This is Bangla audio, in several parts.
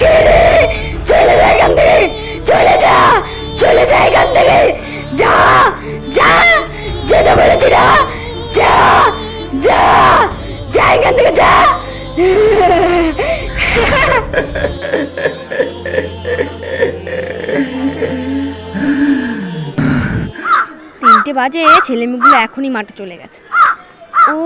কে চলে যা এখান থেকে চলে যা চলে যা এখান থেকে যা যা যেতে বলেছি না যা যা যা এখান থেকে যা তিনটে বাজে ছেলেমেয়েগুলো এখনই মাঠে চলে গেছে। ও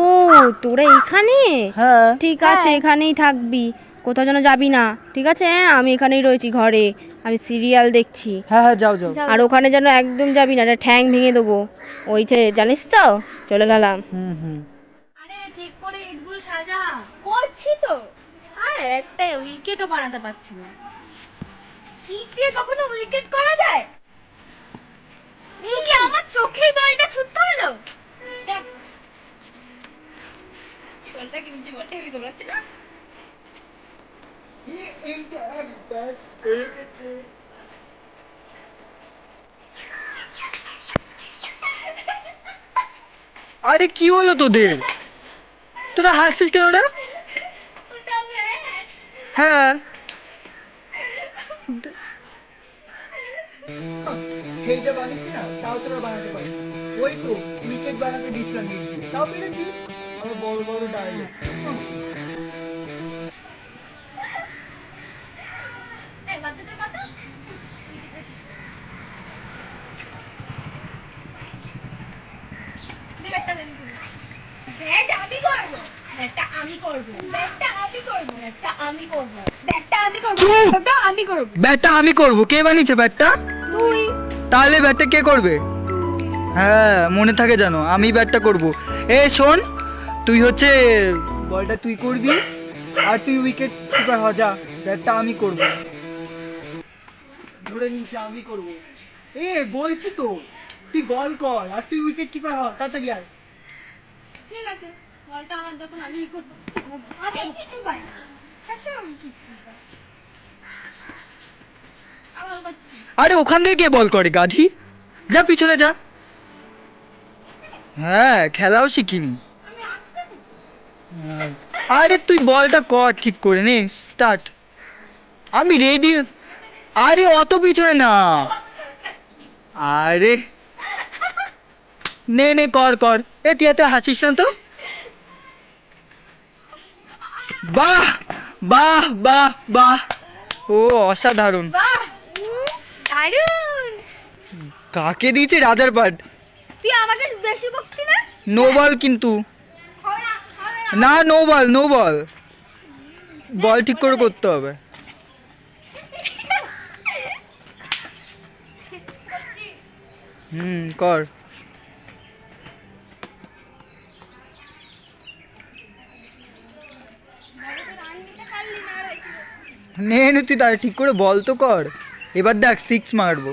তোরা এখানে? হ্যাঁ। ঠিক আছে এখানেই থাকবি। কোথাও যেন যাবি না ঠিক আছে? আমি এখানেই রয়েছি ঘরে আমি সিরিয়াল দেখছি। হ্যাঁ হ্যাঁ যাও যাও। আর ওখানে যেন একদম যাবি না এটা ঠ্যাং ভেঙে দেবো। ওই যে জানিস তো? চলে গেলাম। হুম হুম। আরে ঠিক করে ইটগুলো সাজা। করছি তো। আর একটা উইকেটও বানাতে পারছি না। ইট দিয়ে কখনো উইকেট করা যায়? তুই কি আমার চোখেই বলটা ছুটতে হলো। দেখ। বলটা কি নিচে বসে আমি দৌড়াচ্ছি না। আরে কি হলো তোদের? তোরা হাসছিস কেন রে? হ্যাঁ। এই যে বানিয়েছি না তাও তোরা বানাতে ওই তো উইকেট বানাতে দিয়েছিলাম তাও পেরেছিস? বড় বড় ডায়লগ আমি করব ব্যাটটা আমি করব। ব্যাটটা আমি করব ব্যাটটা আমি করব ব্যাটটা আমি করব ব্যাটটা আমি করব ব্যাটটা আমি করব কে বানিয়েছে ব্যাটটা? তুই। তাহলে ব্যাটটা কে করবে? হ্যাঁ মনে থাকে জানো আমি ব্যাটটা করব। এ শোন তুই হচ্ছে বলটা তুই করবি আর তুই উইকেট কিপার হ যা ব্যাটটা আমি করব। ধরে নিয়েছি আমি করব। এ বলছি তো তুই বল কর আর তুই উইকেট কিপার হ তাড়াতাড়ি আয়। ঠিক আছে বলটা আমার যখন আমি করব। আমি কিছু পাই না। সবসময় আমি কিছু পাই। আবার করছি। আরে ওখান থেকে কে বল করে গাধি? যা পিছনে যা। হ্যাঁ খেলাও শিখিনি। হ্যাঁ। আরে তুই বলটা কর ঠিক করে নে স্টার্ট আমি রেডি আরে অত পিছনে না। আরে। নে নে কর কর। এ তুই এত হাসিস না তো? বাহ বাহ বাহ বাহ। ও অসাধারণ। কাকে দিয়েছে রাজার পাট? তুই আমাকে বেশি বকতি না? নো বল কিন্তু না নো। বল নো বল বল ঠিক করে করতে হবে। হুম কর। নে নে তুই তাহলে ঠিক করে বল তো কর। এবার দেখ সিক্স মারবো।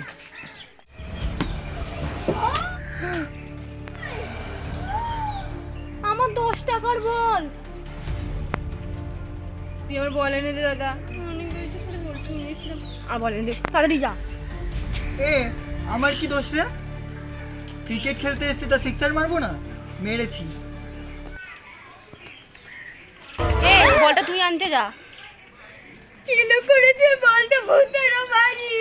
আমার দশ টাকার বল। তুই আমার বল এনে দে দাদা। আর বল এনে দে তাড়াতাড়ি যা। এ আমার কি দোষ রে? ক্রিকেট খেলতে এসেছি তা সিক্সার মারবো না? মেরেছি। এ বলটা তুই আনতে যা। কিলো করেছে? বলটা ভূতেরও বাড়ি।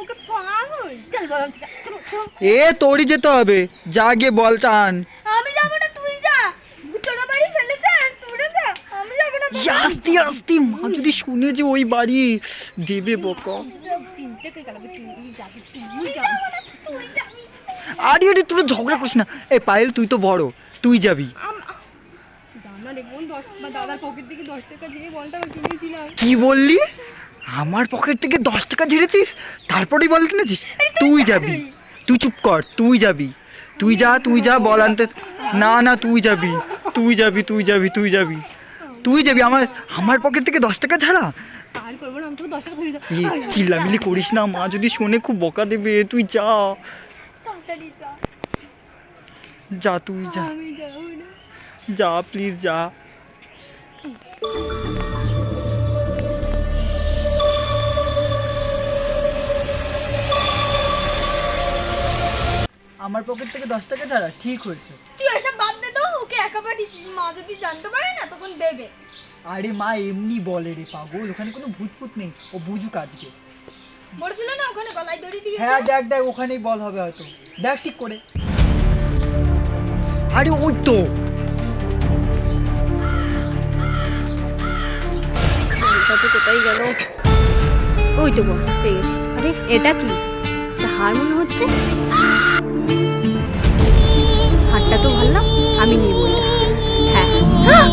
ওকে পাগল। চল বল আনতে যা চলো, চলো। এ তোরই যেতে হবে। যা গিয়ে বলটা আন আমি যাব না তুই যা ভূতেরও বাড়ি চলে যা তোরা যা আমি যাব না এই আস্তে আস্তে, মা, যদি শুনে যে ওই বাড়ি দেবে বকা। আরে আরে, তোরা ঝগড়া করিস না। এ, পায়েল, তুই তো বড়, তুই যাবি। কি বললি? আমার পকেট থেকে দশ টাকা ঝেড়েছিস, তারপরেই বল কিনেছিস। তুই যাবি। তুই চুপ কর, তুই যাবি। তুই যা তুই যা, বল আনতে। না না, তুই যাবি। তুই যাবি তুই যাবি তুই যাবি। তুই যাবি? আমার আমার পকেট থেকে দশ টাকা ছাড়া? আর করব না আমি তোকে দশ টাকা ফিরিয়ে দেবো। এ চিল্লামিলি করিস না মা যদি শোনে খুব বকা দেবে তুই যা। তাড়াতাড়ি যা। যা তুই যা। আমি যাব না। যা প্লিজ যা। আমার পকেট থেকে দশ টাকা ছাড়া? ঠিক হয়েছে। তুই এসব বাদ দে তো ওকে একা পাঠিয়েছিস মা যদি জানতে পারে না তখন দেবে। আরে মা এমনি বলে রে পাগল ওখানে কোনো ভূত ফুত নেই ও বুঝুক আজকে। বলেছিল না ওখানে গলায় দড়ি দিয়ে হ্যাঁ দেখ দেখ ওখানেই বল হবে হয়তো। দেখ ঠিক করে। আরে ওই তো। কোথায় গেল ওই তো বল পেয়ে গেছি। আরে এটা কি? এটা হার মনে হচ্ছে? হারটা তো ভালো আমি নিব হ্যাঁ।